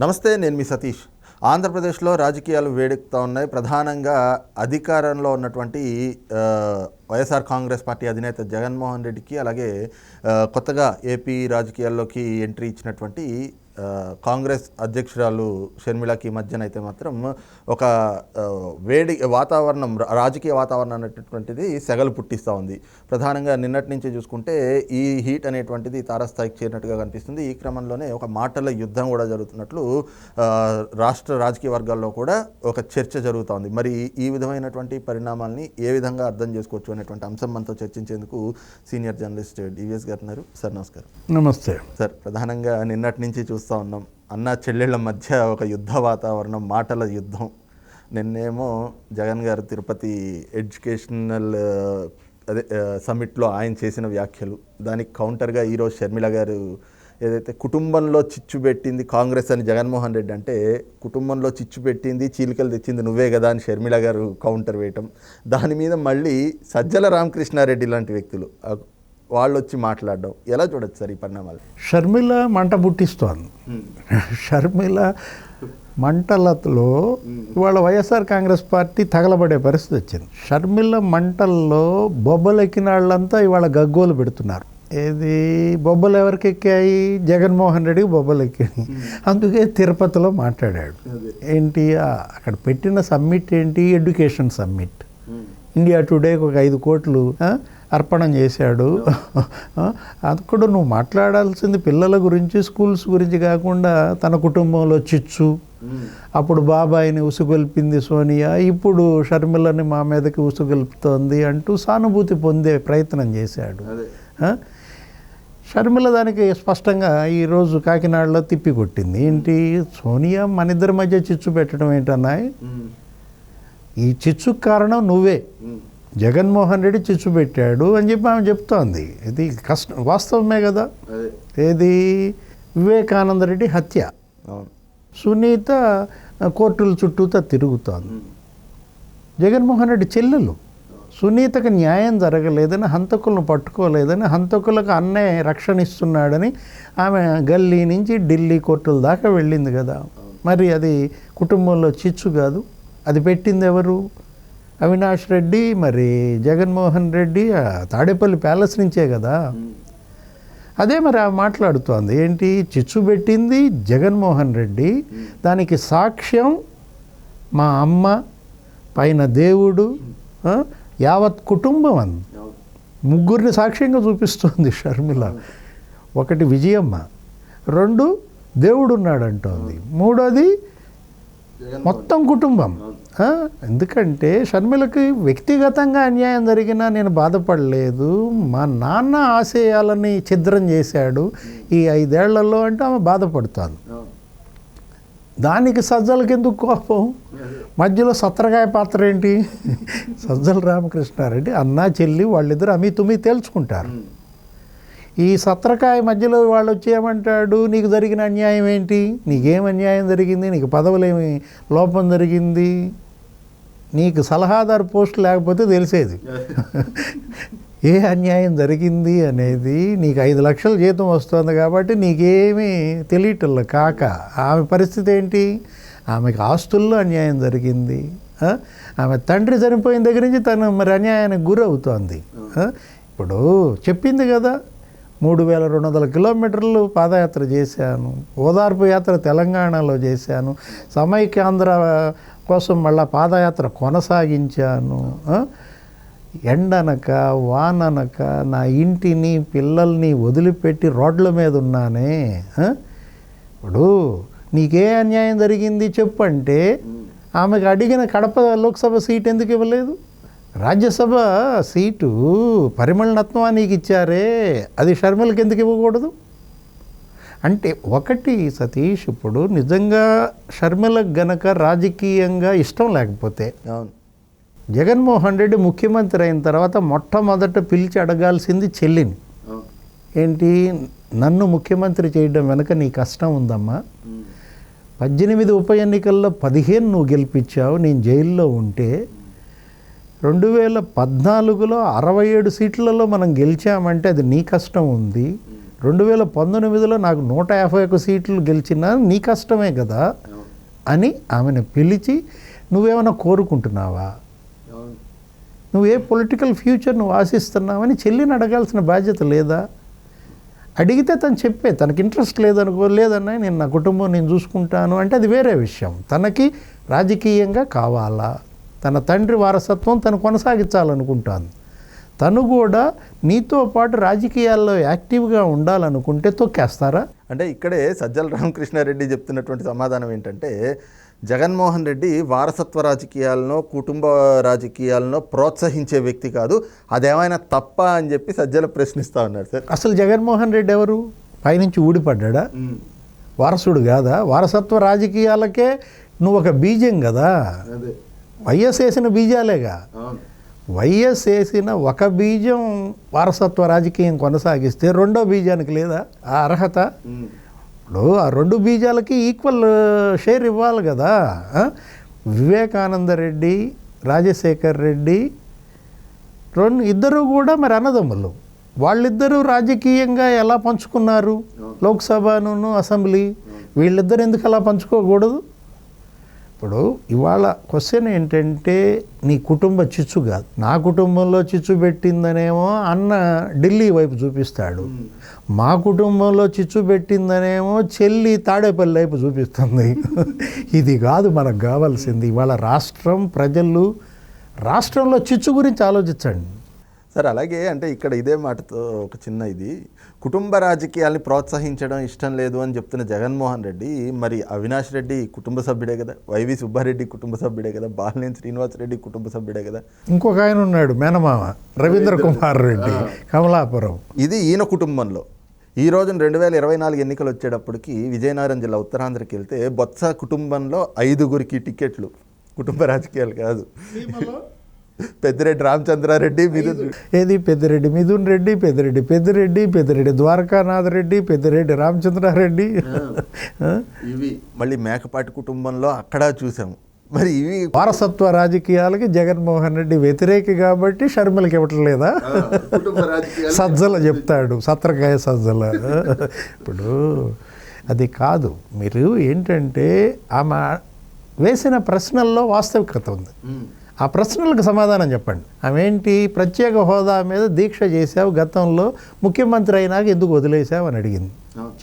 నమస్తే నేను మీ సతీష్. ఆంధ్రప్రదేశ్లో రాజకీయాలు వేడెక్కుతూ ఉన్నాయి. ప్రధానంగా అధికారంలో ఉన్నటువంటి వైఎస్ఆర్ కాంగ్రెస్ పార్టీ అధినేత జగన్మోహన్ రెడ్డికి అలాగే కొత్తగా ఏపీ రాజకీయాల్లోకి ఎంట్రీ ఇచ్చినటువంటి కాంగ్రెస్ అధ్యక్షురాలు షర్మిలకి మధ్యనైతే మాత్రం ఒక వేడి వాతావరణం రాజకీయ వాతావరణం అనేటటువంటిది సెగలు పుట్టిస్తూ ఉంది. ప్రధానంగా నిన్నటి నుంచి చూసుకుంటే ఈ హీట్ అనేటువంటిది తారాస్థాయికి చేరినట్టుగా కనిపిస్తుంది. ఈ క్రమంలోనే ఒక మాటల యుద్ధం కూడా జరుగుతున్నట్లు రాష్ట్ర రాజకీయ వర్గాల్లో కూడా ఒక చర్చ జరుగుతోంది మరి ఈ విధమైనటువంటి పరిణామాల్ని ఏ విధంగా అర్థం చేసుకోవచ్చు అనేటువంటి అంశం మనతో చర్చించేందుకు సీనియర్ జర్నలిస్ట్ డివిఎస్ గారు ఉన్నారు. సార్ నమస్కారం. నమస్తే. సార్ ప్రధానంగా నిన్నటి నుంచి చూస్తూ ఉన్నాం. అన్న చెల్లెళ్ళ మధ్య ఒక యుద్ధ వాతావరణం మాటల యుద్ధం. నిన్నేమో జగన్ గారు తిరుపతి ఎడ్యుకేషనల్ అదే సమిట్లో సమ్మిట్లో ఆయన చేసిన వ్యాఖ్యలు. దానికి కౌంటర్గా ఈరోజు షర్మిల గారు ఏదైతే కుటుంబంలో చిచ్చు పెట్టింది కాంగ్రెస్ అని జగన్మోహన్ రెడ్డి అంటే కుటుంబంలో చిచ్చు పెట్టింది చీలికలు తెచ్చింది నువ్వే కదా అని షర్మిల గారు కౌంటర్ వేయటం. దాని మీద మళ్ళీ సజ్జల రామకృష్ణారెడ్డి లాంటి వ్యక్తులు వాళ్ళు వచ్చి మాట్లాడడం. ఎలా చూడొచ్చు సార్ ఈ పరిణామాలు? షర్మిల మంట పుట్టిస్తోంది. షర్మిల మంటలతో ఇవాళ వైఎస్ఆర్ కాంగ్రెస్ పార్టీ తగలబడే పరిస్థితి వచ్చింది. షర్మిల మంటల్లో బొబ్బలెక్కిన వాళ్ళంతా ఇవాళ గగ్గోలు పెడుతున్నారు. ఏది బొబ్బలు ఎవరికి ఎక్కాయి? జగన్మోహన్ రెడ్డికి బొబ్బలు ఎక్కాయి అందుకే తిరుపతిలో మాట్లాడాడు. ఏంటి? అక్కడ పెట్టిన సమ్మిట్ ఏంటి? Education summit. ఇండియా టుడేకి ఒక ఐదు కోట్లు అర్పణం చేశాడు. అక్కడ నువ్వు మాట్లాడాల్సింది పిల్లల గురించి స్కూల్స్ గురించి కాకుండా తన కుటుంబంలో చిచ్చు. అప్పుడు బాబాయిని ఉసుగొల్పింది సోనియా. ఇప్పుడు షర్మిలని మా మీదకి ఉసుగొల్పుతోంది అంటూ సానుభూతి పొందే ప్రయత్నం చేశాడు? షర్మిల దానికి స్పష్టంగా ఈరోజు కాకినాడలో తిప్పి కొట్టింది. ఏంటి? సోనియా మన ఇద్దరి మధ్య చిచ్చు పెట్టడం ఏంటన్నాయి? ఈ చిచ్చుకు కారణం నువ్వే. జగన్మోహన్ రెడ్డి చిచ్చు పెట్టాడు అని చెప్పి ఆమె చెప్తోంది. ఇది కష్టం వాస్తవమే కదా? ఏది? వివేకానంద రెడ్డి హత్య. సునీత కోర్టుల చుట్టూతా తిరుగుతోంది. జగన్మోహన్ రెడ్డి చెల్లెలు. సునీతకు న్యాయం జరగలేదని హంతకులను పట్టుకోలేదని హంతకులకు అన్నే రక్షణ ఇస్తున్నాడని ఆమె గల్లీ నుంచి ఢిల్లీ కోర్టుల దాకా వెళ్ళింది కదా. మరి అది కుటుంబంలో చిచ్చు కాదు. అది పెట్టింది ఎవరు? అవినాష్ రెడ్డి మరి జగన్మోహన్ రెడ్డి తాడేపల్లి ప్యాలెస్ నుంచే కదా. అదే మరి ఆ మాట్లాడుతోంది ఏంటి? చిచ్చు పెట్టింది జగన్మోహన్ రెడ్డి. దానికి సాక్ష్యం మా అమ్మ పైన దేవుడు యావత్ కుటుంబం అంది. ముగ్గురిని సాక్ష్యంగా చూపిస్తుంది షర్మిల. ఒకటి విజయమ్మ రెండు దేవుడు ఉన్నాడు అంటోంది మూడోది మొత్తం కుటుంబం. ఎందుకంటే షర్మిలకి వ్యక్తిగతంగా అన్యాయం జరిగినా నేను బాధపడలేదు. మా నాన్న ఆశయాలని ఛిద్రం చేశాడు. ఈ ఐదేళ్ళలో అంటే ఆమె బాధపడుతోంది దానికి సజ్జలకి ఎందుకు కోపం? మధ్యలో సత్రకాయ పాత్ర ఏంటి? సజ్జల రామకృష్ణారెడ్డి అన్నా చెల్లి వాళ్ళిద్దరు అమి తుమి తేల్చుకుంటారు. ఈ సత్రకాయ మధ్యలో వాళ్ళు వచ్చి ఏమంటాడు నీకు జరిగిన అన్యాయం ఏంటి? నీకేం అన్యాయం జరిగింది? నీకు పదవులేమి లోపం జరిగింది? నీకు సలహాదారు పోస్ట్ లేకపోతే తెలిసేది. ఏ అన్యాయం జరిగింది అనేది నీకు ఐదు లక్షల జీతం వస్తుంది కాబట్టి నీకేమీ తెలియటల్లా కాక ఆమె పరిస్థితి ఏంటి? ఆమెకు ఆస్తుల్లో అన్యాయం జరిగింది? ఆమె తండ్రి చనిపోయిన దగ్గర నుంచి తను మరి అన్యాయానికి గురవుతోంది? ఇప్పుడు చెప్పింది కదా మూడు వేల రెండు వందల కిలోమీటర్లు పాదయాత్ర చేశాను. ఓదార్పు యాత్ర తెలంగాణలో చేశాను. సమైక్యాంధ్ర కోసం మళ్ళా పాదయాత్ర కొనసాగించాను. ఎండనక వాననక నా ఇంటిని పిల్లల్ని వదిలిపెట్టి రోడ్ల మీద ఉన్నానే. ఇప్పుడు నీకే అన్యాయం జరిగింది చెప్పంటే ఆమెకు అడిగిన కడప లోక్సభ సీట్ ఎందుకు ఇవ్వలేదు? రాజ్యసభ సీటు పరిమళనత్వా నీకు ఇచ్చారే అది షర్మిలకి ఎందుకు ఇవ్వకూడదు? అంటే ఒకటి సతీష్ ఇప్పుడు నిజంగా షర్మిలకు గనక రాజకీయంగా ఇష్టం లేకపోతే జగన్మోహన్ రెడ్డి ముఖ్యమంత్రి అయిన తర్వాత మొట్టమొదట పిలిచి అడగాల్సింది చెల్లిని. ఏంటి? నన్ను ముఖ్యమంత్రి చేయడం వెనక నీ కష్టం ఉందమ్మా. పద్దెనిమిది ఉప ఎన్నికల్లో పదిహేను నువ్వు గెలిపించావు నేను జైల్లో ఉంటే రెండు వేల పద్నాలుగులో అరవై ఏడు సీట్లలో మనం గెలిచామంటే అది నీ కష్టం ఉంది. రెండు వేల పంతొమ్మిదిలో నాకు నూట యాభై ఒక్క సీట్లు గెలిచినా నీ కష్టమే కదా అని ఆమెను పిలిచి నువ్వేమైనా కోరుకుంటున్నావా? నువ్వు ఏ పొలిటికల్ ఫ్యూచర్ నువ్వు ఆశిస్తున్నావని చెల్లిని అడగాల్సిన బాధ్యత లేదా? అడిగితే తను చెప్పే తనకి ఇంట్రెస్ట్ లేదనుకో లేదన్నా నేను నా కుటుంబం నేను చూసుకుంటాను అంటే అది వేరే విషయం. తనకి రాజకీయంగా కావాలా? తన తండ్రి వారసత్వం తను కొనసాగించాలనుకుంటాను. తను కూడా నీతో పాటు రాజకీయాల్లో యాక్టివ్గా ఉండాలనుకుంటే తొక్కేస్తారా? అంటే ఇక్కడే సజ్జల రామకృష్ణారెడ్డి చెప్తున్నటువంటి సమాధానం ఏంటంటే జగన్మోహన్ రెడ్డి వారసత్వ రాజకీయాలను కుటుంబ రాజకీయాలను ప్రోత్సహించే వ్యక్తి కాదు. అదేమైనా తప్ప అని చెప్పి సజ్జల ప్రశ్నిస్తా ఉన్నారు సార్. అసలు జగన్మోహన్ రెడ్డి ఎవరు? పైనుంచి ఊడిపడ్డా వారసుడు కాదా? వారసత్వ రాజకీయాలకే నువ్వు ఒక బీజం కదా. వైఎస్ వేసిన బీజాలేగా. వైఎస్ వేసిన ఒక బీజం వారసత్వ రాజకీయం కొనసాగిస్తే రెండో బీజానికి లేదా ఆ అర్హత? ఇప్పుడు ఆ రెండు బీజాలకి ఈక్వల్ షేర్ ఇవ్వాలి కదా? వివేకానంద రెడ్డి రాజశేఖర్ రెడ్డి రెండు ఇద్దరు కూడా మరి అన్నదమ్ములు. వాళ్ళిద్దరూ రాజకీయంగా ఎలా పంచుకున్నారు? లోక్సభను అసెంబ్లీ వీళ్ళిద్దరు ఎందుకు అలా పంచుకోకూడదు? ఇప్పుడు ఇవాళ క్వశ్చన్ ఏంటంటే నీ కుటుంబ చిచ్చు కాదు. నా కుటుంబంలో చిచ్చు పెట్టిందనేమో అన్న ఢిల్లీ వైపు చూపిస్తాడు. మా కుటుంబంలో చిచ్చు పెట్టిందనేమో చెల్లి తాడేపల్లి వైపు చూపిస్తుంది. ఇది కాదు మనకు కావాల్సింది. ఇవాళ రాష్ట్రం ప్రజలు రాష్ట్రంలో చిచ్చు గురించి ఆలోచించండి. సార్ అలాగే అంటే ఇక్కడ ఇదే మాటతో ఒక చిన్న ఇది. కుటుంబ రాజకీయాల్ని ప్రోత్సహించడం ఇష్టం లేదు అని చెప్తున్న జగన్మోహన్ రెడ్డి మరి అవినాష్ రెడ్డి కుటుంబ సభ్యుడే కదా వైవి సుబ్బారెడ్డి కుటుంబ సభ్యుడే కదా బాలినేని శ్రీనివాస్ రెడ్డి కుటుంబ సభ్యుడే కదా. ఇంకొక ఆయన ఉన్నాడు మేనమామ రవీంద్ర కుమార్ రెడ్డి కమలాపురం. ఇది ఈయన కుటుంబంలో. ఈ రోజున రెండు వేల ఇరవై నాలుగు ఎన్నికలు వచ్చేటప్పటికి విజయనగరం జిల్లా ఉత్తరాంధ్రకి వెళ్తే బొత్స కుటుంబంలో ఐదుగురికి టికెట్లు కుటుంబ రాజకీయాలు కాదు. పెద్దిరెడ్డి రామచంద్రారెడ్డి మిథున్ ఏది పెద్దిరెడ్డి? మిథున్ రెడ్డి పెద్దిరెడ్డి. పెద్దిరెడ్డి పెద్దిరెడ్డి. ద్వారకానాథ్ రెడ్డి పెద్దిరెడ్డి రామచంద్రారెడ్డి? ఇవి మళ్ళీ మేకపాటి కుటుంబంలో అక్కడ చూసాము. మరి ఇవి వారసత్వ రాజకీయాలకి జగన్మోహన్ రెడ్డి వ్యతిరేకి కాబట్టి షర్మిలకి ఇవ్వటం లేదా? కుటుంబ రాజకీయాలు సజ్జల చెప్తాడు సత్రకాయ సజ్జల. ఇప్పుడు అది కాదు. మీరు ఏంటంటే ఆమె వేసిన ప్రశ్నల్లో వాస్తవికత ఉంది. ఆ ప్రశ్నలకు సమాధానం చెప్పండి. ఆమె ఏంటి ప్రత్యేక హోదా మీద దీక్ష చేశావు గతంలో ముఖ్యమంత్రి అయినాక ఎందుకు వదిలేసావు అని అడిగింది.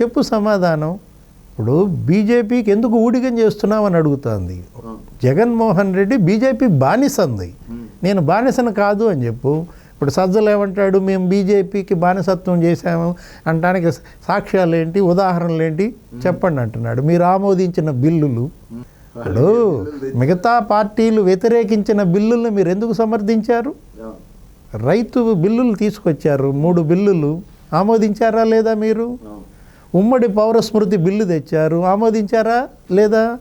చెప్పు సమాధానం. ఇప్పుడు బీజేపీకి ఎందుకు ఊడిగం చేస్తున్నావు అని అడుగుతోంది. జగన్మోహన్ రెడ్డి బీజేపీ బానిసంది. నేను బానిసను కాదు అని చెప్పు. ఇప్పుడు సజ్జలు ఏమంటాడు? మేము బీజేపీకి బానిసత్వం చేశాము అంటానికి సాక్ష్యాలు ఏంటి ఉదాహరణలు ఏంటి చెప్పండి అంటున్నాడు. మీరు ఆమోదించిన బిల్లులు ఇప్పుడు మిగతా పార్టీలు వ్యతిరేకించిన బిల్లులను మీరు ఎందుకు సమర్థించారు? రైతు బిల్లులు తీసుకొచ్చారు మూడు బిల్లులు. ఆమోదించారా లేదా మీరు? ఉమ్మడి పౌర స్మృతి బిల్లు తెచ్చారు ఆమోదించారా లేదా?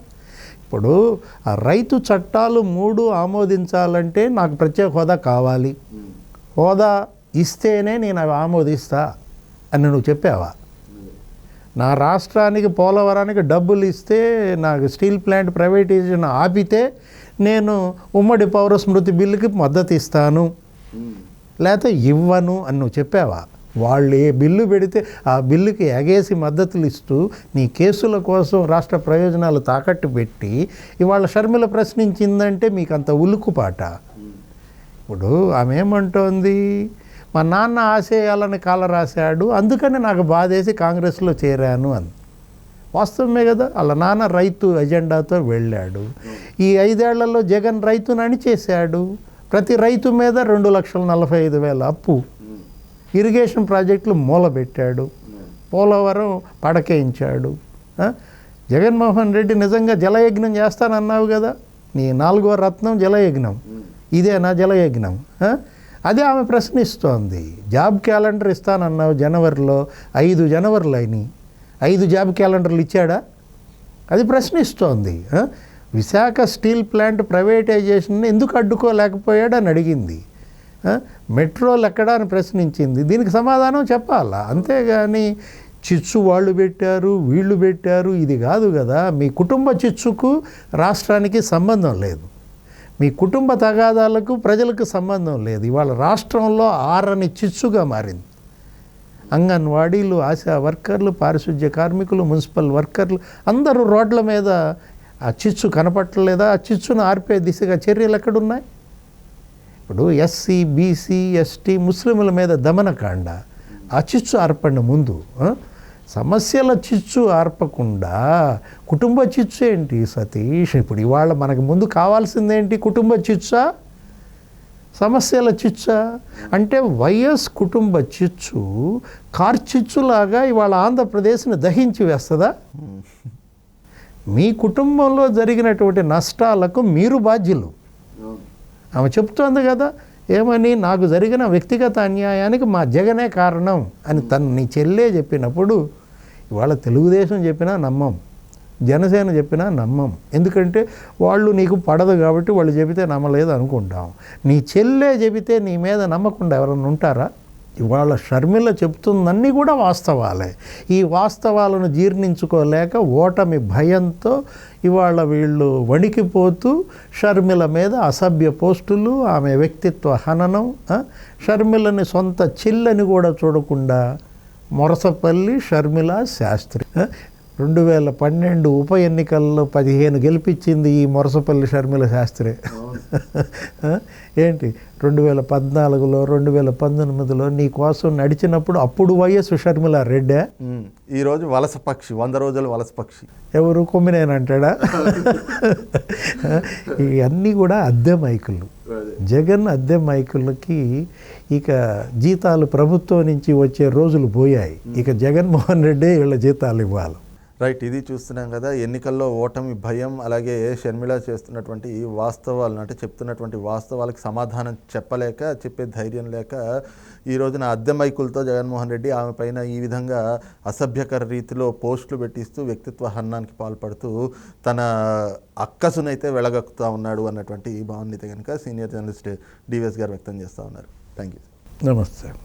ఇప్పుడు ఆ రైతు చట్టాలు మూడు ఆమోదించాలంటే నాకు ప్రత్యేక హోదా కావాలి. హోదా ఇస్తేనే నేను అవి ఆమోదిస్తా అని నువ్వు చెప్పావా? నా రాష్ట్రానికి పోలవరానికి డబ్బులు ఇస్తే నాకు స్టీల్ ప్లాంట్ ప్రైవేటైజేషన్ ఆపితే నేను ఉమ్మడి పౌర స్మృతి బిల్లుకి మద్దతు ఇస్తాను. లేకపోతే ఇవ్వను అని నువ్వు చెప్పావా? వాళ్ళు ఏ బిల్లు పెడితే ఆ బిల్లుకి ఎగేసి మద్దతులు ఇస్తూ నీ కేసుల కోసం రాష్ట్ర ప్రయోజనాలు తాకట్టు పెట్టి ఇవాళ షర్మిల ప్రశ్నించిందంటే మీకు అంత ఉలుకుపాట ఇప్పుడు ఆమె ఏమంటోంది? మా నాన్న ఆశయాలని కాల రాశాడు అందుకనే నాకు బాధేసి కాంగ్రెస్లో చేరాను అని వాస్తవమే కదా వాళ్ళ నాన్న రైతు ఎజెండాతో వెళ్ళాడు. ఈ ఐదేళ్ళలో జగన్ రైతును అణిచేశాడు. ప్రతి రైతు మీద రెండు లక్షల నలభై ఐదు వేల అప్పు. ఇరిగేషన్ ప్రాజెక్టులు మూలబెట్టాడు. పోలవరం పడకేయించాడు. జగన్మోహన్ రెడ్డి నిజంగా జలయజ్ఞం చేస్తానన్నావు కదా నీ నాలుగో రత్నం జలయజ్ఞం. ఇదేనా జలయజ్ఞం? అదే ఆమె ప్రశ్నిస్తోంది. జాబ్ క్యాలెండర్ ఇస్తానన్నావు జనవరిలో. ఐదు జనవరిలో అయినాయి ఐదు జాబ్ క్యాలెండర్లు ఇచ్చాడా? అది ప్రశ్నిస్తోంది. విశాఖ స్టీల్ ప్లాంట్ ప్రైవేటైజేషన్ ఎందుకు అడ్డుకోలేకపోయాడని అడిగింది. మెట్రోలు ఎక్కడా అని ప్రశ్నించింది. దీనికి సమాధానం చెప్పాలా? అంతేగాని చిచ్చు వాళ్ళు పెట్టారు వీళ్ళు పెట్టారు. ఇది కాదు కదా. మీ కుటుంబ చిచ్చుకు రాష్ట్రానికి సంబంధం లేదు. మీ కుటుంబ తగాదాలకు ప్రజలకు సంబంధం లేదు. ఇవాళ రాష్ట్రంలో ఆరని చిచ్చుగా మారింది. అంగన్వాడీలు ఆశా వర్కర్లు పారిశుధ్య కార్మికులు మున్సిపల్ వర్కర్లు అందరూ రోడ్ల మీద ఆ చిచ్చు కనపట్టలేదా? ఆ చిచ్చును ఆర్పే దిశగా చర్యలు ఎక్కడున్నాయి? ఇప్పుడు ఎస్సీ బీసీ ఎస్టీ ముస్లింల మీద దమనకాండ. ఆ చిచ్చు ఆర్పండి ముందు సమస్యల చిచ్చు ఆర్పకుండా కుటుంబ చిచ్చు ఏంటి సతీష్? ఇప్పుడు ఇవాళ మనకు ముందు కావాల్సిందేంటి కుటుంబ చిచ్చా? సమస్యల చిచ్చా? అంటే వైఎస్ కుటుంబ చిచ్చు కార్చిచ్చులాగా ఇవాళ ఆంధ్రప్రదేశ్ని దహించి వేస్తుందా? మీ కుటుంబంలో జరిగినటువంటి నష్టాలకు మీరు బాధ్యులు. ఆమె చెప్తోంది కదా ఏమని? నాకు జరిగిన వ్యక్తిగత అన్యాయానికి మా జగనే కారణం అని తను నీ చెల్లే చెప్పినప్పుడు ఇవాళ తెలుగుదేశం చెప్పినా నమ్మం. జనసేన చెప్పినా నమ్మం. ఎందుకంటే వాళ్ళు నీకు పడదు కాబట్టి వాళ్ళు చెబితే నమ్మలేదు అనుకుంటాం. నీ చెల్లే చెబితే నీ మీద నమ్మకుండా ఎవరన్నా ఉంటారా? ఇవాళ షర్మిల చెప్తుందన్నీ కూడా వాస్తవాలే. ఈ వాస్తవాలను జీర్ణించుకోలేక ఓటమి భయంతో ఇవాళ వీళ్ళు వణికిపోతూ షర్మిల మీద అసభ్య పోస్టులు ఆమె వ్యక్తిత్వ హననం షర్మిలని సొంత చెల్లని కూడా చూడకుండా మొరసపల్లి షర్మిల శాస్త్రి? రెండు వేల పన్నెండు ఉప ఎన్నికల్లో పదిహేను గెలిపించింది ఈ మొరసపల్లి షర్మిల శాస్త్రి? ఏంటి? రెండు వేల పద్నాలుగులో రెండు వేల పంతొమ్మిదిలో నీ కోసం నడిచినప్పుడు అప్పుడు వైఎస్ షర్మిల రెడ్డే? ఈరోజు వలస పక్షి వంద రోజులు వలస పక్షి. ఎవరు? కొమ్మినేనంటాడా? ఇవన్నీ కూడా అద్దె మైకులు. జగన్ అద్దె మైకులకి ఇక జీతాలు ప్రభుత్వం నుంచి వచ్చే రోజులు పోయాయి. ఇక జగన్మోహన్ రెడ్డి వీళ్ళ జీతాలు ఇవ్వాలి. రైట్ ఇది చూస్తున్నాం కదా ఎన్నికల్లో ఓటమి భయం అలాగే షర్మిల చేస్తున్నటువంటి వాస్తవాలను అంటే చెప్తున్నటువంటి వాస్తవాలకు సమాధానం చెప్పలేక చెప్పే ధైర్యం లేక ఈ రోజున అద్దె మైకులతో జగన్మోహన్ రెడ్డి ఆమె పైన ఈ విధంగా అసభ్యకర రీతిలో పోస్టులు పెట్టిస్తూ వ్యక్తిత్వ హన్నానికి పాల్పడుతూ తన అక్కసునైతే వెళ్ళగక్కుతా ఉన్నాడు అన్నటువంటి భావన అయితే కనుక సీనియర్ జర్నలిస్ట్ డివిఎస్ గారు వ్యక్తం చేస్తూ ఉన్నారు. Thank you. Namaste.